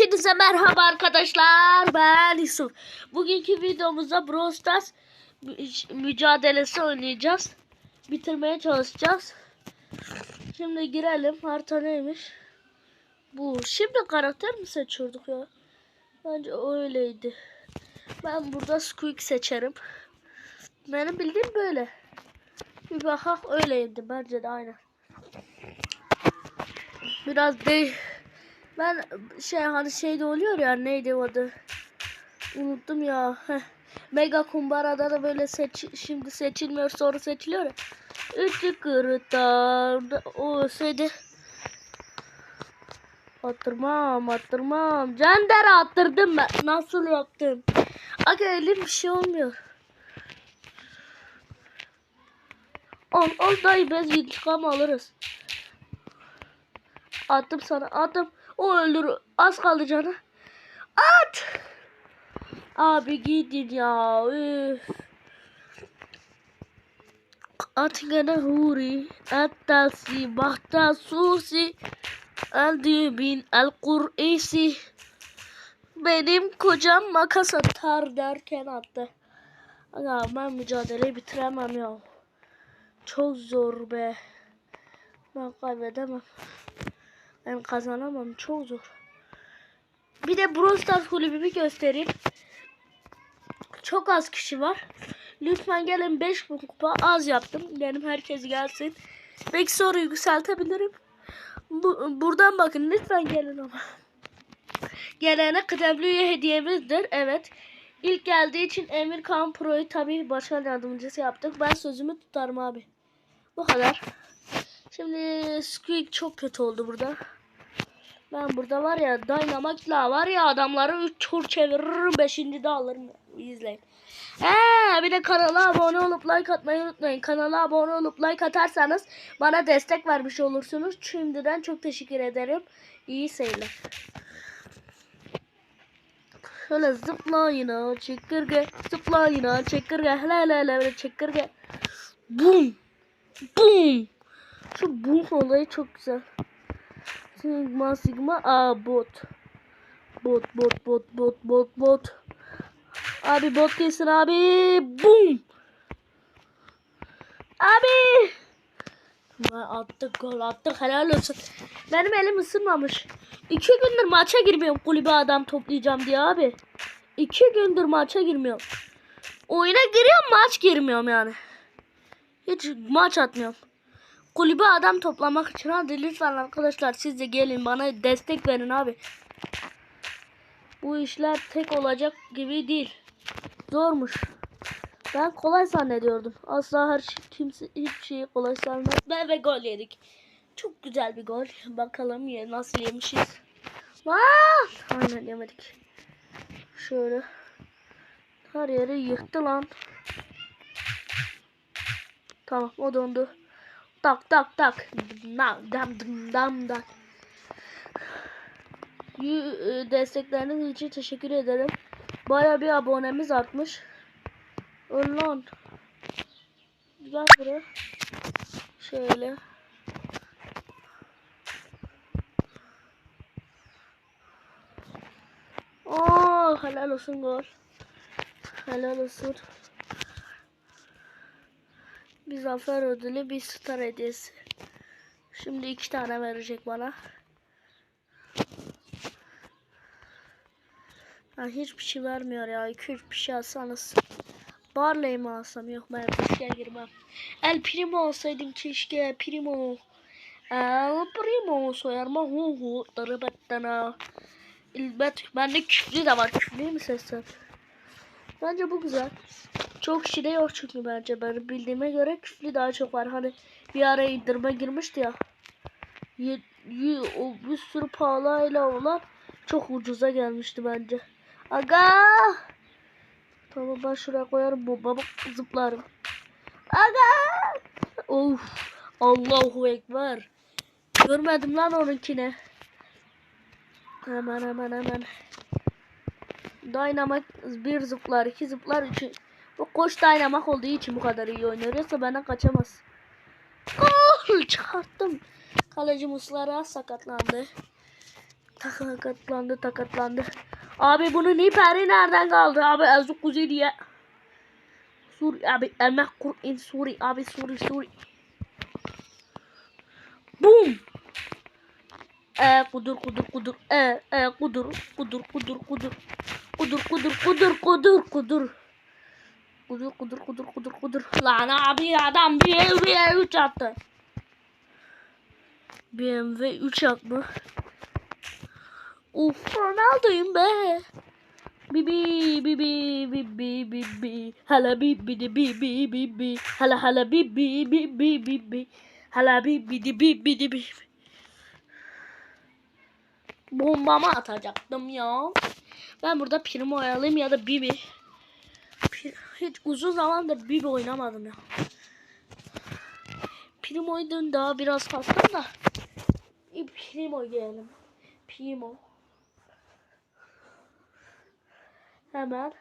Hepinize merhaba arkadaşlar. Ben Yusuf. Bugünkü videomuzda Brawl Stars mü- mücadelesi oynayacağız. Bitirmeye çalışacağız. Şimdi girelim. Harita neymiş? Bu. Şimdi karakter mi seçiyorduk ya? Bence öyleydi. Ben burada Squeak seçerim. Benim bildiğim böyle. Bir bakak öyleydi. Bence de aynen. Biraz de ben şey hani şeyde oluyor ya neydi o adı? Unuttum ya. Heh. Mega kumbarada da böyle seç şimdi seçilmiyor sonra seçiliyor ya. Üçlü kırıklar o şeyde Attırmam attırmam. Cendere attırdım ben. Nasıl yaptım? Aga elim bir şey olmuyor. Al al dayı biz intikam alırız. Attım sana attım. O öldür. Az kaldı canı. At. Abi gidin ya. Üf. At gene huri. Attasi bahta susi. El bin el kur'isi. Benim kocam makas atar derken attı. Aga ben mücadeleyi bitiremem ya. Çok zor be. Ben kaybedemem. Ben kazanamam. Çok zor. Bir de Brawl Stars kulübümü göstereyim. Çok az kişi var. Lütfen gelin 5 kupa az yaptım. Benim herkes gelsin. Belki sonra yükseltebilirim. Bu, buradan bakın lütfen gelin ama. Gelene kıdemli hediyemizdir. Evet. İlk geldiği için Emir Kan Pro'yu tabii başkan yardımcısı yaptık. Ben sözümü tutarım abi. Bu kadar. Şimdi Squeak çok kötü oldu burada. Ben burada var ya Dynamite'la var ya adamları 3 tur çeviririm 5. de alırım. İzleyin. He, bir de kanala abone olup like atmayı unutmayın. Kanala abone olup like atarsanız bana destek vermiş olursunuz. Şimdiden çok teşekkür ederim. İyi seyirler. Şöyle zıplayın çekirge. Zıplayın çekirge. Hele hele hele çekirge. Bum. Bum. Şu bum olayı çok güzel. Sigma sigma a bot. Bot bot bot bot bot bot. Abi bot kesin abi. Bum. Abi. Vay, Attık gol attık helal olsun. Benim elim ısınmamış. İki gündür maça girmiyorum kulübe adam toplayacağım diye abi. İki gündür maça girmiyorum. Oyuna giriyorum maç girmiyorum yani. Hiç maç atmıyorum. Kulübe adam toplamak için hadi lütfen arkadaşlar siz de gelin bana destek verin abi. Bu işler tek olacak gibi değil. Zormuş. Ben kolay zannediyordum. Asla her şey, kimse hiçbir şeyi kolay. Ben ve gol yedik. Çok güzel bir gol. Bakalım ya nasıl yemişiz. Aa! Aynen yemedik. Şöyle. Her yeri yıktı lan. Tamam o dondu. Tak tak tak. Dam dam dam dam e, Destekleriniz için teşekkür ederim. Baya bir abonemiz artmış. Öl lan. Gel buraya. Şöyle. Oo, helal olsun gol. Helal olsun. Bir zafer ödülü, bir star hediyesi. Şimdi iki tane verecek bana. Ha, hiçbir şey vermiyor ya. 2 3 bir şey alsanız. Barley mi alsam? Yok ben riske girmem. El Primo alsaydım keşke. Primo. El Primo soyarma hu hu. Darıbattana. İlbet. Bende küflü de var. Küflüyü mü seçsem? Bence bu güzel. Çok şire yok çünkü bence. Ben bildiğime göre küflü daha çok var. Hani bir ara indirme girmişti ya. Y- y- o bir sürü pahalayla olan çok ucuza gelmişti bence. Aga! Tamam ben şuraya koyarım bomba bak zıplarım. Aga! Of! Allahu Ekber. Görmedim lan onunkini. Hemen hemen hemen. Dynamite bir zıplar, iki zıplar, üçü. Bu koç Dynamite olduğu için bu kadar iyi oynuyor. Yoksa benden kaçamaz. Gol! Çıkarttım. Kaleci Muslera sakatlandı. Takatlandı takatlandı. Abi bunun hiperi nereden kaldı abi Azuk Kuzey diye. Suri abi elmek Kur'an Suri abi Suri Suri. Boom. E kudur kudur kudur e e kudur kudur kudur kudur Kudur kudur kudur kudur kudur. Kudur kudur kudur kudur kudur. Lan abi adam BMW'ye 3 attı. BMW 3 at mı? Uf Ronaldo'yum be. Bibi bibi bibi bibi hala bibi di bibi bibi hala hala bibi bibi bibi hala bibi di bibi di bibi Bombamı atacaktım ya. Ben burada Primo oyalayayım ya da Bibi. Hiç uzun zamandır Bibi oynamadım ya. Primo'yu dün daha biraz kastım da. Primo diyelim. Primo. Hemen.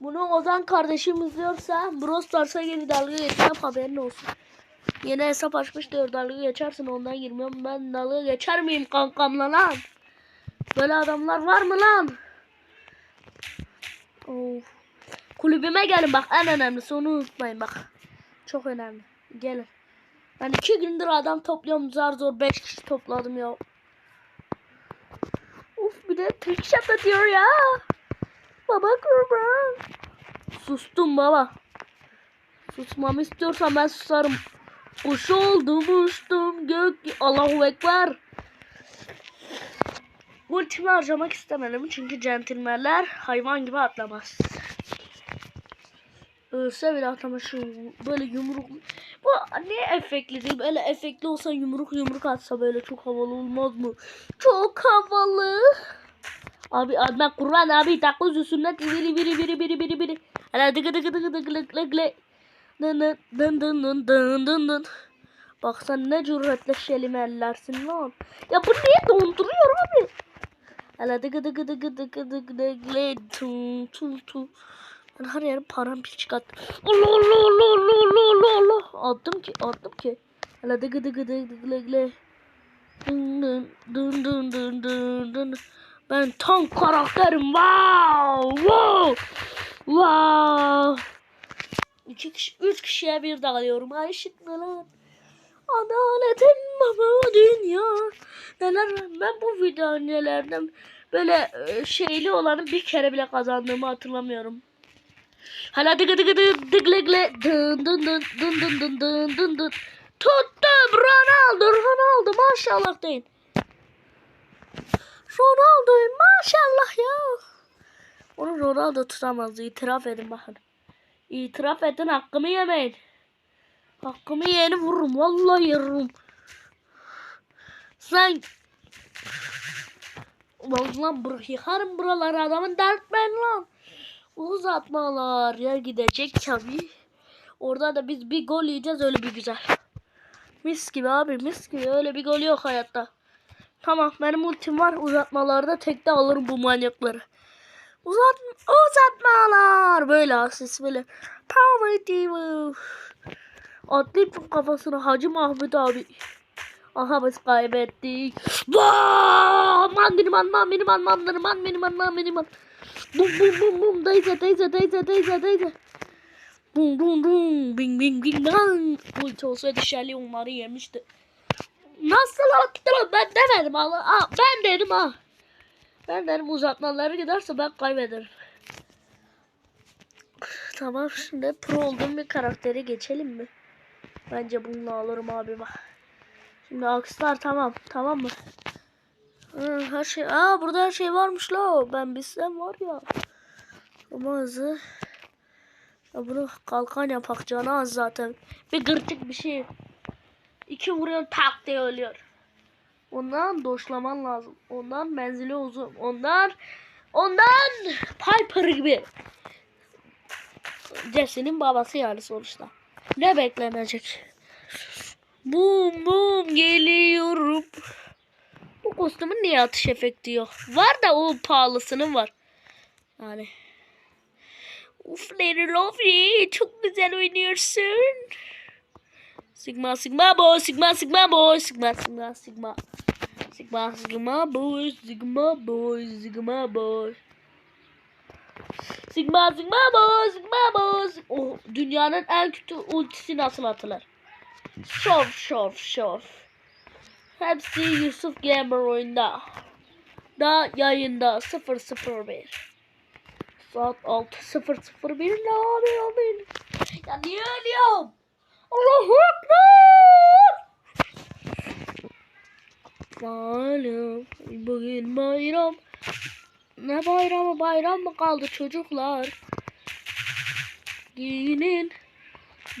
Bunu Ozan kardeşim izliyorsa Brawl Stars'a geri dalga geçeceğim haberin olsun. Yeni hesap açmış diyor dalga geçersin ondan girmiyorum ben dalga geçer miyim kankamla lan? Böyle adamlar var mı lan? Of. Kulübüme gelin bak en önemlisi onu unutmayın bak. Çok önemli. Gelin. Ben iki gündür adam topluyorum zar zor beş kişi topladım ya. Uf bir de trick shot atıyor ya. Baba kurban. Sustum baba. Susmamı istiyorsan ben susarım. Kuş oldum uçtum gök. Allahu Ekber. Ultimi harcamak istemedim çünkü centilmenler hayvan gibi atlamaz. Ölse bile atlamaz şu böyle yumruk. Bu ne efektli değil böyle efektli olsa yumruk yumruk atsa böyle çok havalı olmaz mı? Çok havalı. Abi adına Kur'an abi takuzu sünnet biri biri biri biri biri biri. Hala dıgı dıgı dıgı dıgı dıgı dıgı. Dın dın dın dın dın dın dın. Bak sen ne cüretle şelime ellersin lan. Ya bu niye donduruyor abi? Hala dıgı dıgı dıgı dıgı dıgı dıgı tum tum tum. Ben her yere param bir çıkarttım. Allah Allah Allah Allah Allah Allah. Attım ki attım ki. Hala dıgı dıgı dıgı dıgı. Dın dın dın dın dın dın dın. Ben tank karakterim. Wow! Wow! Wow! İki kişi, üç kişiye bir dağılıyorum. Ay şık lan. Adaletin baba dünya. Neler ben bu video nelerden böyle e, şeyli olanı bir kere bile kazandığımı hatırlamıyorum. Hala dıgı dıgı dıgı dıgı dın dın dın dın dın dın dın dın dın. Tuttum Ronaldo Ronaldo maşallah deyin. Ronaldo'yum maşallah ya. Onu Ronaldo tutamazdı itiraf edin bakın. İtiraf edin hakkımı yemeyin. Hakkımı yeni vururum. Vallahi yerim. Sen Vallahi bur yıkarım buraları adamın dertmen lan. Uzatmalar ya gidecek tabii. Orada da biz bir gol yiyeceğiz öyle bir güzel. Mis gibi abi mis gibi öyle bir gol yok hayatta. Tamam benim ultim var uzatmalarda tekte alırım bu manyakları. Uzat uzatmalar böyle asist böyle. Power Diva. Atlayıp kafasına Hacı Mahmut abi. Aha biz kaybettik. Vaa! Man benim man man benim man man benim man benim man man benim man. Bum bum bum bum teyze teyze teyze teyze teyze. Bum bum bum bing bing bing bang. Ulti olsaydı Shelly onları yemişti. Nasıl attın ben demedim Allah. Ben dedim ha. Ben dedim uzatmaları giderse ben kaybederim. Tamam şimdi pro olduğum bir karakteri geçelim mi? Bence bununla alırım abi bak. Şimdi akslar tamam. Tamam mı? Her şey. Aa burada her şey varmış la. Ben bilsem var ya. Ama hızı. Ya bunu kalkan yapak canı az zaten. Bir gırtık bir şey. İki vuruyor tak diye ölüyor. Ondan doşlaman lazım. Ondan menzili uzun. Ondan ondan Piper gibi. Jesse'nin babası yani sonuçta. Ne beklenecek? Bum bum geliyorum. Bu kostümün niye atış efekti yok? Var da o pahalısının var. Yani. Uf Lady Lovely çok güzel oynuyorsun. Sigma sigma boy sigma sigma boy sigma sigma sigma. Sigma Sigma boy Sigma boy Sigma boy Sigma Sigma boy Sigma boy oh, Dünyanın en kötü ultisi nasıl atılır? Şov şov şov Hepsi Yusuf Gamer oyunda Da yayında 001 Saat 6.001 ne oluyor benim? Ya niye ölüyorum? Allahu Ekber! Malum bugün bayram. Ne bayramı bayram mı kaldı çocuklar? Giyinin.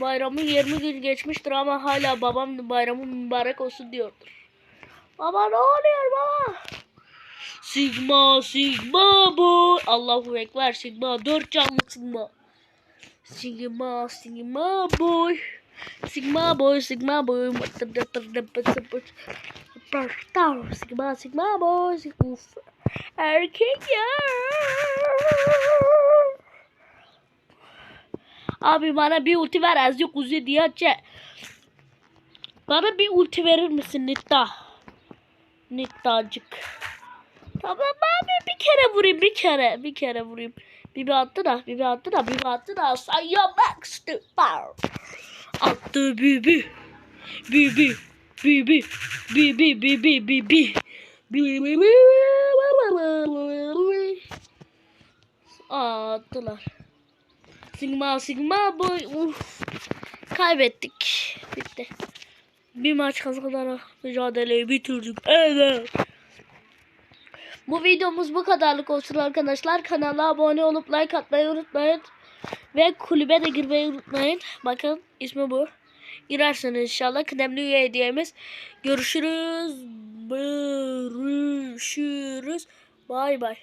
Bayramın 20 gün geçmiştir ama hala babam bayramın mübarek olsun diyordur. Baba ne oluyor baba? Sigma Sigma boy. Allahu Ekber Sigma. Dört canlı Sigma. Sigma Sigma boy. Sigma boy Sigma boy. Sigma Sigma boy. Uf. Erkek. Abi bana bir ulti ver az yok uzi diye Bana bir ulti verir misin Nitta? Nittacık. Tamam abi bir kere vurayım bir kere bir kere vurayım. Bibi attı da bibi attı da bibi attı da sayıyor Max the power. Attı bibi. Bibi. Bibi. Bibi bibi bibi. Bibi. Aa, attılar. Sigma Sigma boy. Uf. Kaybettik. Bitti. Bir maç kazanarak mücadeleyi bitirdik. Evet. Bu videomuz bu kadarlık olsun arkadaşlar. Kanala abone olup like atmayı unutmayın. Ve kulübe de girmeyi unutmayın. Bakın ismi bu. Girerseniz inşallah kıdemli üye hediyemiz. Görüşürüz. Görüşürüz. Bay bay.